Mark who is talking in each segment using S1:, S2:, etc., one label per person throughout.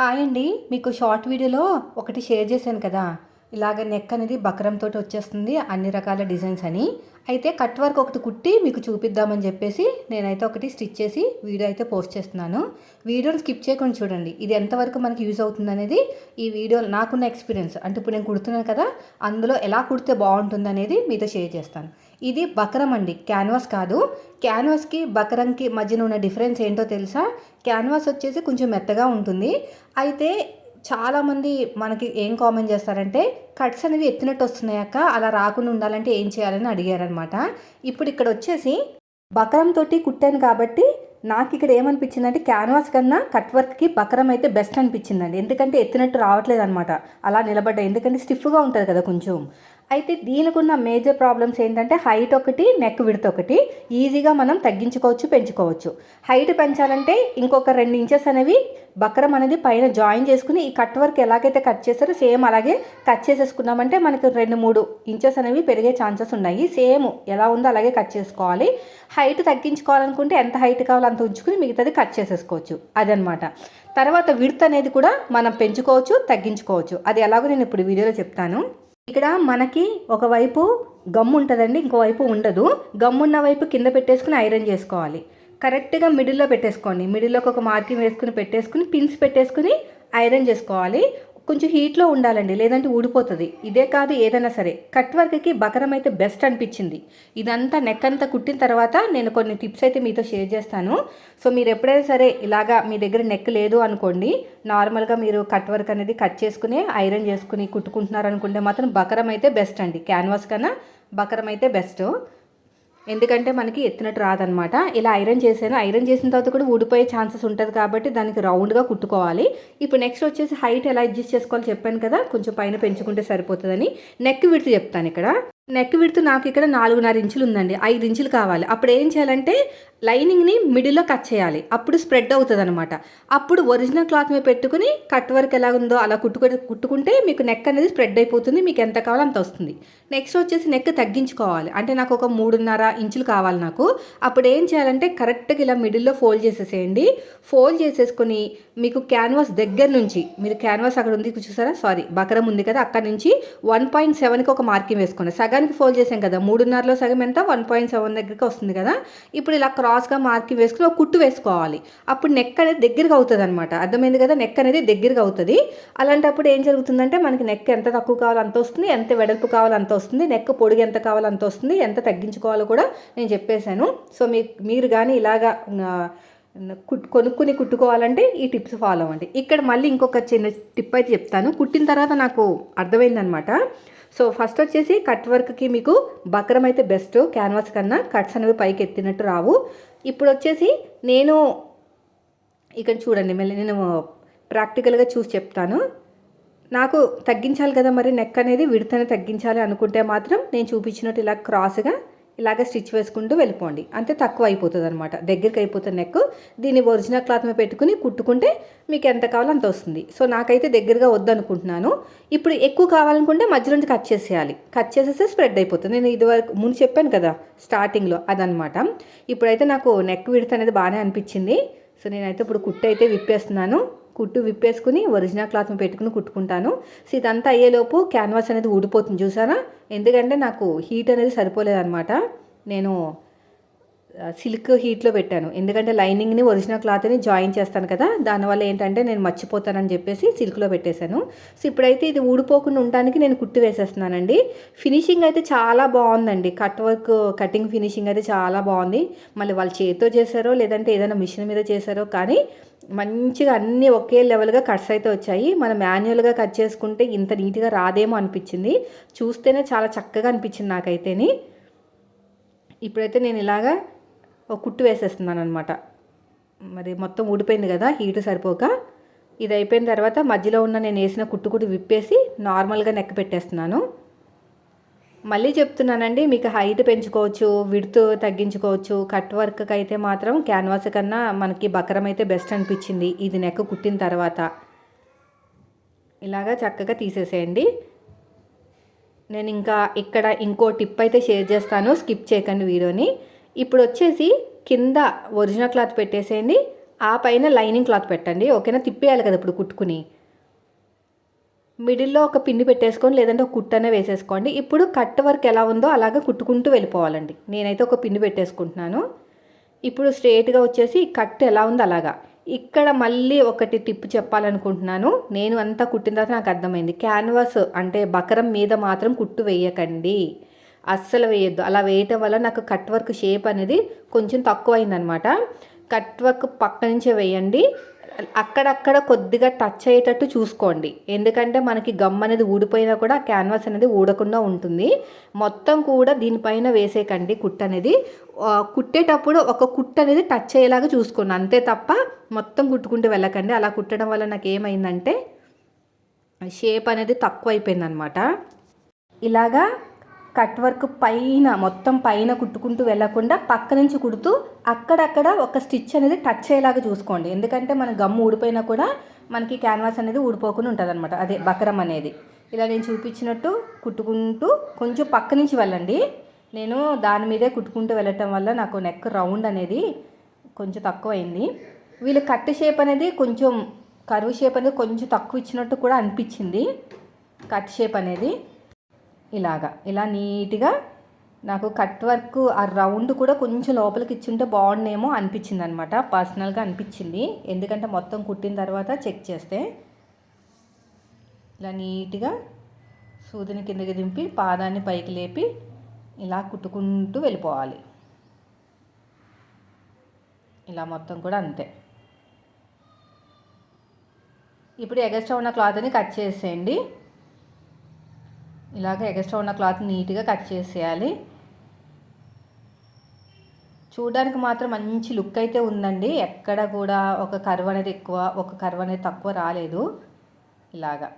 S1: Hi అండి మీకు short వీడియోలో ఒకటి షేర్ చేశాను కదా. ఇలాగ నెక్ అనేది బక్రంతో వచ్చేస్తుంది. అన్ని రకాల డిజైన్స్ అని. అయితే కట్ వర్క్ ఒకటి కుట్టి మీకు చూపిద్దామని చెప్పేసి నేనైతే ఒకటి స్టిచ్ చేసి వీడియో అయితే పోస్ట్ చేస్తున్నాను. వీడియోని స్కిప్ చేయకుండా చూడండి. ఇది ఎంతవరకు మనకి యూజ్ అవుతుంది అనేది ఈ వీడియో నాకున్న ఎక్స్పీరియన్స్ అంటే ఇప్పుడు నేను కుడుతున్నాను కదా అందులో ఎలా కుడితే బాగుంటుంది అనేది మీతో షేర్ చేస్తాను. ఇది బకరం అండి. క్యాన్వాస్ కాదు. క్యాన్వాస్కి బకరంకి మధ్యన ఉన్న డిఫరెన్స్ ఏంటో తెలుసా? క్యాన్వాస్ వచ్చేసి కొంచెం మెత్తగా ఉంటుంది. అయితే చాలామంది మనకి ఏం కామెంట్ చేస్తారంటే కట్స్ అనేవి ఎత్తినట్టు వస్తున్నాయక్క అలా రాకుండా ఉండాలంటే ఏం చేయాలని అడిగారనమాట ఇప్పుడు ఇక్కడ వచ్చేసి బకరం తోటి కుట్టాను కాబట్టి నాకు ఇక్కడ ఏమనిపించిందంటే క్యాన్వాస్ కన్నా కట్ వర్క్కి బకరం అయితే బెస్ట్ అనిపించిందండి. ఎందుకంటే ఎత్తినట్టు రావట్లేదు అనమాట అలా నిలబడ్డా ఎందుకంటే స్టిఫ్గా ఉంటుంది కదా కొంచెం. అయితే దీనికి ఉన్న మేజర్ ప్రాబ్లమ్స్ ఏంటంటే హైట్ ఒకటి నెక్ విడత ఒకటి. ఈజీగా మనం తగ్గించుకోవచ్చు పెంచుకోవచ్చు. హైట్ పెంచాలంటే ఇంకొక రెండు ఇంచెస్ అనేవి బక్రం అనేది పైన జాయిన్ చేసుకుని ఈ కట్ వర్క్ ఎలాగైతే కట్ చేస్తారో సేమ్ అలాగే కట్ చేసేసుకున్నామంటే మనకి రెండు మూడు ఇంచెస్ అనేవి పెరిగే ఛాన్సెస్ ఉన్నాయి. సేమ్ ఎలా ఉందో అలాగే కట్ చేసుకోవాలి. హైట్ తగ్గించుకోవాలనుకుంటే ఎంత హైట్ కావాలో అంత ఉంచుకుని మిగతాది కట్ చేసేసుకోవచ్చు. అదనమాట. తర్వాత విడత్ అనేది కూడా మనం పెంచుకోవచ్చు తగ్గించుకోవచ్చు. అది ఎలాగో నేను ఇప్పుడు వీడియోలో చెప్తాను. ఇక్కడ మనకి ఒకవైపు గమ్ ఉంటుందండి ఇంకోవైపు ఉండదు. గమ్ ఉన్న వైపు కింద పెట్టేసుకుని ఐరన్ చేసుకోవాలి. కరెక్ట్గా మిడిల్లో పెట్టేసుకోండి. మిడిల్లోకి ఒక మార్కింగ్ వేసుకుని పెట్టేసుకుని పిన్స్ పెట్టేసుకుని ఐరన్ చేసుకోవాలి. కొంచెం హీట్లో ఉండాలండి లేదంటే ఊడిపోతుంది. ఇదే కాదు ఏదైనా సరే. కట్ వర్క్కి బకరం అయితే బెస్ట్ అనిపించింది. ఇదంతా నెక్ అంతా కుట్టిన తర్వాత నేను కొన్ని టిప్స్ అయితే మీతో షేర్ చేస్తాను. సో మీరు ఎప్పుడైనా సరే ఇలాగా మీ దగ్గర నెక్ లేదు అనుకోండి నార్మల్గా మీరు కట్ వర్క్ అనేది కట్ చేసుకుని ఐరన్ చేసుకుని కుట్టుకుంటున్నారు అనుకుంటే మాత్రం బకరం అయితే బెస్ట్ అండి. క్యాన్వాస్ కన్నా బకరం అయితే బెస్ట్. ఎందుకంటే మనకి ఎత్తినట్టు రాదనమాట ఇలా ఐరన్ చేశాను. ఐరన్ చేసిన తర్వాత కూడా ఊడిపోయే ఛాన్సెస్ ఉంటుంది కాబట్టి దానికి రౌండ్గా కుట్టుకోవాలి. ఇప్పుడు నెక్స్ట్ వచ్చేసి హైట్ ఎలా అడ్జస్ట్ చేసుకోవాలో చెప్పాను కదా. కొంచెం పైన పెంచుకుంటే సరిపోతుందని. నెక్ విడిచి చెప్తాను ఇక్కడ. నెక్ విడుతు నాకు ఇక్కడ నాలుగున్నర ఇంచులు ఉందండి. ఐదు ఇంచులు కావాలి. అప్పుడు ఏం చేయాలంటే లైనింగ్ని మిడిల్లో కట్ చేయాలి. అప్పుడు స్ప్రెడ్ అవుతుంది అనమాట అప్పుడు ఒరిజినల్ క్లాత్ మీద పెట్టుకుని కట్ వర్క్ ఎలా ఉందో అలా కుట్టుకు కుట్టుకుంటే మీకు నెక్ అనేది స్ప్రెడ్ అయిపోతుంది. మీకు ఎంత కావాలో అంత వస్తుంది. నెక్స్ట్ వచ్చేసి నెక్ తగ్గించుకోవాలి. అంటే నాకు ఒక మూడున్నర ఇంచులు కావాలి నాకు. అప్పుడు ఏం చేయాలంటే కరెక్ట్గా ఇలా మిడిల్లో ఫోల్డ్ చేసేసేయండి. ఫోల్డ్ చేసేసుకొని మీకు క్యాన్వాస్ దగ్గర నుంచి మీరు క్యాన్వాస్ అక్కడ ఉంది చూసారా? సారీ బకరం ఉంది కదా అక్కడ నుంచి వన్ పాయింట్ సెవెన్కి ఒక మార్కింగ్ వేసుకోండి. సగానికి ఫోల్డ్ చేసాం కదా. మూడున్నరలో సగం ఎంత? వన్ పాయింట్ సెవెన్ దగ్గరికి వస్తుంది కదా. ఇప్పుడు ఇలా క్రాస్గా మార్కింగ్ వేసుకుని ఒక కుట్టు వేసుకోవాలి. అప్పుడు నెక్ అనేది దగ్గరగా అవుతుంది అనమాట అర్థమైంది కదా? నెక్ అనేది దగ్గరగా అవుతుంది. అలాంటప్పుడు ఏం జరుగుతుందంటే మనకి నెక్ ఎంత తక్కువ కావాలో అంత వస్తుంది. ఎంత వెడల్పు కావాలో అంత వస్తుంది. నెక్ పొడిగి ఎంత కావాలో అంత వస్తుంది. ఎంత తగ్గించుకోవాలో కూడా నేను చెప్పేశాను. సో మీ మీరు కానీ ఇలాగా కుట్ కొనుక్కుని కుట్టుకోవాలంటే ఈ టిప్స్ ఫాలో అవ్వండి. ఇక్కడ మళ్ళీ ఇంకొక చిన్న టిప్ అయితే చెప్తాను. కుట్టిన తర్వాత నాకు అర్థమైందనమాట సో ఫస్ట్ వచ్చేసి కట్ వర్క్కి మీకు బక్రం అయితే బెస్ట్ క్యాన్వాస్ కన్నా కట్స్ అనేవి పైకి ఎత్తినట్టు రావు. ఇప్పుడు వచ్చేసి నేను ఇక్కడ చూడండి మళ్ళీ నేను ప్రాక్టికల్గా చూసి చెప్తాను. నాకు తగ్గించాలి కదా మరి నెక్ అనేది విడతనే తగ్గించాలి అనుకుంటే మాత్రం నేను చూపించినట్టు ఇలా క్రాస్గా ఇలాగ స్టిచ్ వేసుకుంటూ వెళ్ళిపోండి. అంతే తక్కువ అయిపోతుంది అనమాట దగ్గరికి అయిపోతుంది నెక్ దీన్ని ఒరిజినల్ క్లాత్ మీద పెట్టుకుని కుట్టుకుంటే మీకు ఎంత కావాలో అంత వస్తుంది. సో నాకైతే దగ్గరగా వద్దనుకుంటున్నాను. ఇప్పుడు ఎక్కువ కావాలనుకుంటే మధ్య నుంచి కట్ చేసేయాలి. కట్ చేసేస్తే స్ప్రెడ్ అయిపోతుంది. నేను ఇదివరకు ముందు చెప్పాను కదా స్టార్టింగ్లో అదనమాట ఇప్పుడైతే నాకు నెక్ విడత అనేది బాగానే అనిపించింది. సో నేనైతే ఇప్పుడు కుట్టు అయితే విప్పేస్తున్నాను. కుట్టు విప్పేసుకుని ఒరిజినల్ క్లాత్ని పెట్టుకుని కుట్టుకుంటాను. సో ఇదంతా అయ్యేలోపు క్యాన్వాస్ అనేది ఊడిపోతుంది చూసారా? ఎందుకంటే నాకు హీట్ అనేది సరిపోలేదన్నమాట. నేను సిల్క్ హీట్లో పెట్టాను. ఎందుకంటే లైనింగ్ని ఒరిజినల్ క్లాత్ని జాయిన్ చేస్తాను కదా దానివల్ల ఏంటంటే నేను మర్చిపోతానని చెప్పేసి సిల్క్లో పెట్టేశాను. సో ఇప్పుడైతే ఇది ఊడిపోకుండా ఉండడానికి నేను కుట్టి వేసేస్తున్నానండి. ఫినిషింగ్ అయితే చాలా బాగుందండి. కట్ వర్క్ కటింగ్ ఫినిషింగ్ అయితే చాలా బాగుంది. మళ్ళీ వాళ్ళు చేతితో చేశారో లేదంటే ఏదైనా మిషన్ మీద చేశారో కానీ మంచిగా అన్నీ ఒకే లెవెల్గా కట్స్ అయితే వచ్చాయి. మనం మాన్యువల్గా కట్ చేసుకుంటే ఇంత నీట్గా రాదేమో అనిపించింది. చూస్తేనే చాలా చక్కగా అనిపించింది నాకైతేని. ఇప్పుడైతే నేను ఇలాగా ఒక కుట్టు వేసేస్తున్నాను అనమాట మరి మొత్తం ఊడిపోయింది కదా హీట్ సరిపోక. ఇది అయిపోయిన తర్వాత మధ్యలో ఉన్న నేను వేసిన కుట్టు కుట్టు విప్పేసి నార్మల్గా నెక్క పెట్టేస్తున్నాను. మళ్ళీ చెప్తున్నానండి మీకు హైట్ పెంచుకోవచ్చు విడుతు తగ్గించుకోవచ్చు. కట్ వర్క్కి అయితే మాత్రం క్యాన్వాస్ కన్నా మనకి బకరం అయితే బెస్ట్ అనిపించింది. ఇది నెక్ కుట్టిన తర్వాత. ఇలాగా చక్కగా తీసేసేయండి. నేను ఇంకా ఇక్కడ ఇంకో టిప్ అయితే షేర్ చేస్తాను. స్కిప్ చేయకండి వీడియోని. ఇప్పుడు వచ్చేసి కింద ఒరిజినల్ క్లాత్ పెట్టేసేయండి. ఆ పైన లైనింగ్ క్లాత్ పెట్టండి. ఓకేనా? తిప్పేయాలి కదా ఇప్పుడు కుట్టుకుని. మిడిల్లో ఒక పిండి పెట్టేసుకొని లేదంటే ఒక కుట్టనే వేసేసుకోండి. ఇప్పుడు కట్ వర్క్ ఎలా ఉందో అలాగే కుట్టుకుంటూ వెళ్ళిపోవాలండి. నేనైతే ఒక పిండి పెట్టేసుకుంటున్నాను. ఇప్పుడు స్ట్రేట్గా వచ్చేసి కట్ ఎలా ఉందో అలాగా. ఇక్కడ మళ్ళీ ఒకటి టిప్ చెప్పాలనుకుంటున్నాను. నేను అంతా కుట్టిన తర్వాత నాకు అర్థమైంది. క్యాన్వాస్ అంటే బకరం మీద మాత్రం కుట్టు వేయకండి. అస్సలు వేయద్దు. అలా వేయటం వల్ల నాకు కట్ వర్క్ షేప్ అనేది కొంచెం తక్కువ అయిందనమాట కట్ వర్క్ పక్క నుంచే వేయండి. అక్కడక్కడ కొద్దిగా టచ్ అయ్యేటట్టు చూసుకోండి. ఎందుకంటే మనకి గమ్ అనేది ఊడిపోయినా కూడా క్యాన్వాస్ అనేది ఊడకుండా ఉంటుంది. మొత్తం కూడా దీనిపైన వేసేకండి కుట్ అనేది. కుట్టేటప్పుడు ఒక కుట్ అనేది టచ్ అయ్యేలాగా చూసుకోండి. అంతే తప్ప మొత్తం కుట్టుకుంటూ వెళ్ళకండి. అలా కుట్టడం వల్ల నాకు ఏమైందంటే షేప్ అనేది తక్కువ అయిపోయిందనమాట ఇలాగా కట్ వర్క్ పైన మొత్తం పైన కుట్టుకుంటూ వెళ్ళకుండా పక్క నుంచి కుడుతూ అక్కడక్కడ ఒక స్టిచ్ అనేది టచ్ అయ్యేలాగా చూసుకోండి. ఎందుకంటే మన గమ్ము ఊడిపోయినా కూడా మనకి క్యాన్వాస్ అనేది ఊడిపోకుండా ఉంటుంది అనమాట అదే బకరం అనేది. ఇలా నేను చూపించినట్టు కుట్టుకుంటూ కొంచెం పక్క నుంచి వెళ్ళండి. నేను దాని మీదే కుట్టుకుంటూ వెళ్ళటం వల్ల నాకు నెక్ రౌండ్ అనేది కొంచెం తక్కువైంది. వీళ్ళు కట్ షేప్ అనేది కొంచెం కరువు షేప్ అనేది కొంచెం తక్కువ ఇచ్చినట్టు కూడా అనిపించింది. కట్ షేప్ అనేది ఇలాగా. ఇలా నీట్గా నాకు కట్ వర్క్ ఆ రౌండ్ కూడా కొంచెం లోపలికి ఇచ్చుంటే బాగుండేమో అనిపించింది అనమాట పర్సనల్గా అనిపించింది. ఎందుకంటే మొత్తం కుట్టిన తర్వాత చెక్ చేస్తే ఇలా నీట్గా సూదిని కిందకి దింపి పాదాన్ని పైకి లేపి ఇలా కుట్టుకుంటూ వెళ్ళిపోవాలి. ఇలా మొత్తం కూడా అంతే. ఇప్పుడు ఎగస్ట్రా ఉన్న క్లాత్ని కట్ చేసేయండి. ఇలాగ ఎగస్ట్రా ఉన్న క్లాత్ నీట్గా కట్ చేసేయాలి. చూడడానికి మాత్రం మంచి లుక్ అయితే ఉందండి. ఎక్కడ కూడా ఒక కర్వ్ అనేది ఎక్కువ ఒక కర్వ్ అనేది తక్కువ రాలేదు. ఇలాగా.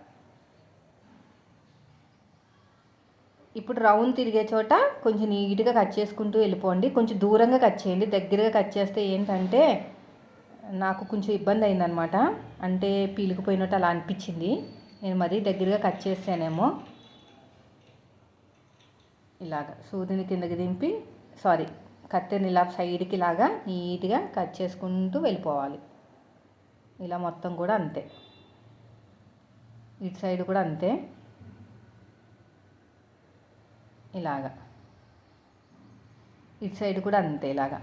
S1: ఇప్పుడు రౌండ్ తిరిగే చోట కొంచెం నీట్గా కట్ చేసుకుంటూ వెళ్ళిపోండి. కొంచెం దూరంగా కట్ చేయండి. దగ్గరగా కట్ చేస్తే ఏంటంటే నాకు కొంచెం ఇబ్బంది అయిందనమాట అంటే పీలికిపోయినట్టు అలా అనిపించింది. నేను మరీ దగ్గరగా కట్ చేసానేమో. ఇలాగ సూదిని కిందకి దింపి సారీ కత్తెని ఇలా సైడ్కి లాగా నీట్గా కట్ చేసుకుంటూ వెళ్ళిపోవాలి. ఇలా మొత్తం కూడా అంతే. ఇటు సైడ్ కూడా అంతే. ఇలాగా. ఇటు సైడ్ కూడా అంతే ఇలాగా.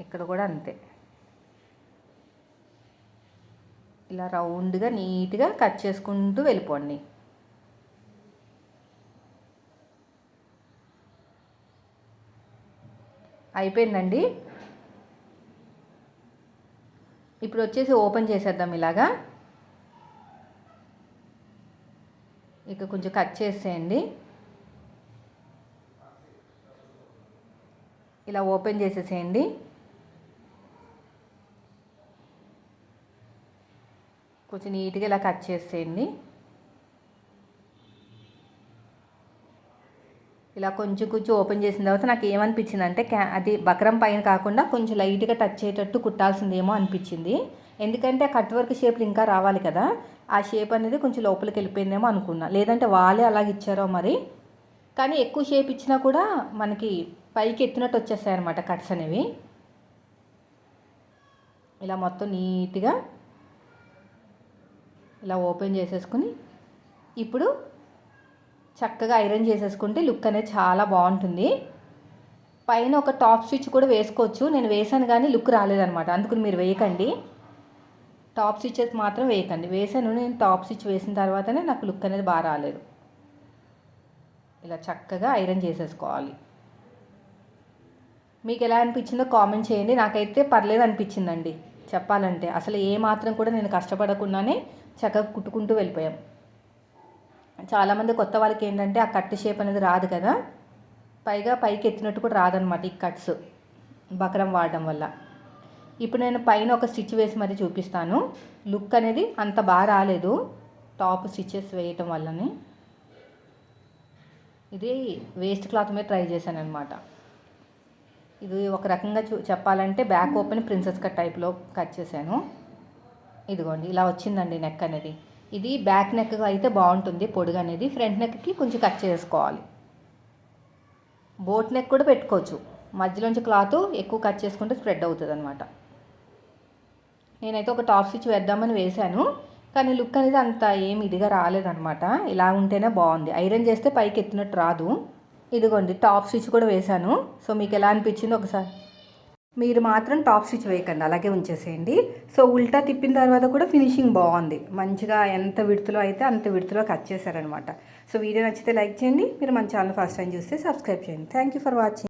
S1: ఇక్కడ కూడా అంతే. ఇలా రౌండ్గా నీట్గా కట్ చేసుకుంటూ వెళ్ళిపోండి. అయిపోయిందండి? ఇప్పుడు వచ్చేసి ఓపెన్ చేసేద్దాం ఇలాగా. ఇక కొంచెం కట్ చేసేయండి. ఇలా ఓపెన్ చేసేసేయండి. కొంచెం నీట్గా ఇలా కట్ చేసేయండి. ఇలా కొంచెం కొంచెం ఓపెన్ చేసిన తర్వాత నాకు ఏమనిపించింది అంటే క్యా అది బక్రం పైన కాకుండా కొంచెం లైట్గా టచ్ అయ్యేటట్టు కుట్టాల్సిందేమో అనిపించింది. ఎందుకంటే కట్ వర్క్ షేప్లు ఇంకా రావాలి కదా ఆ షేప్ అనేది కొంచెం లోపలికి వెళ్ళిపోయిందేమో అనుకున్నా. లేదంటే వాళ్ళే అలాగ ఇచ్చారో మరి. కానీ ఎక్కువ షేప్ ఇచ్చినా కూడా మనకి పైకి ఎత్తినట్టు వచ్చేస్తాయి అనమాట కట్స్ అనేవి. ఇలా మొత్తం నీట్గా ఇలా ఓపెన్ చేసేసుకుని ఇప్పుడు చక్కగా ఐరన్ చేసేసుకుంటే లుక్ అనేది చాలా బాగుంటుంది. పైన ఒక టాప్ స్టిచ్ కూడా వేసుకోవచ్చు. నేను వేసాను కానీ లుక్ రాలేదనమాట అందుకని మీరు వేయకండి. టాప్ స్టిచ్ మాత్రం వేయకండి. వేసాను నేను టాప్ స్టిచ్ వేసిన తర్వాతనే నాకు లుక్ అనేది బాగా రాలేదు. ఇలా చక్కగా ఐరన్ చేసేసుకోవాలి. మీకు ఎలా అనిపించిందో కామెంట్ చేయండి. నాకైతే పర్లేదు అనిపించిందండి చెప్పాలంటే. అసలు ఏ మాత్రం కూడా నేను కష్టపడకుండానే చక్కగా కుట్టుకుంటూ వెళ్ళిపోయాం. చాలామంది కొత్త వాళ్ళకి ఏంటంటే ఆ కట్ షేప్ అనేది రాదు కదా. పైగా పైకి ఎత్తినట్టు కూడా రాదనమాట ఈ కట్స్ బకరం వాడడం వల్ల. ఇప్పుడు నేను పైన ఒక స్టిచ్ వేసి మరి చూపిస్తాను. లుక్ అనేది అంత బాగా రాలేదు. టాప్ స్టిచెస్ వేయటం వల్లనే. ఇది వేస్ట్ క్లాత్ మీద ట్రై చేశాను అనమాట ఇది ఒక రకంగా చూ చెప్పాలంటే బ్యాక్ ఓపెన్ ప్రిన్సెస్ కట్ టైప్లో కట్ చేశాను. ఇదిగోండి ఇలా వచ్చిందండి నెక్ అనేది. ఇది బ్యాక్ నెక్ అయితే బాగుంటుంది పొడుగు అనేది. ఫ్రంట్ నెక్కి కొంచెం కట్ చేసుకోవాలి. బోట్ నెక్ కూడా పెట్టుకోవచ్చు. మధ్యలోంచి క్లాత్ ఎక్కువ కట్ చేసుకుంటే స్ప్రెడ్ అవుతుంది అనమాట నేనైతే ఒక టాప్ స్టిచ్ వేద్దామని వేశాను. కానీ లుక్ అనేది అంత ఏమి ఇదిగా రాలేదనమాట ఇలా ఉంటేనే బాగుంది. ఐరన్ చేస్తే పైకి ఎత్తినట్టు రాదు. ఇదిగోండి టాప్ స్టిచ్ కూడా వేశాను. సో మీకు ఎలా అనిపించింది ఒకసారి మీరు మాత్రం టాప్ స్టిచ్ వేయకండి అలాగే ఉంచేసేయండి. సో ఉల్టా తిప్పిన తర్వాత కూడా ఫినిషింగ్ బాగుంది. మంచిగా ఎంత విడుతులో అయితే అంత విడుతులో కట్ చేశారనమాట. సో వీడియో నచ్చితే లైక్ చేయండి. మీరు మన ఛానల్ ఫస్ట్ టైం చూస్తే సబ్స్క్రైబ్ చేయండి. Thank you for watching.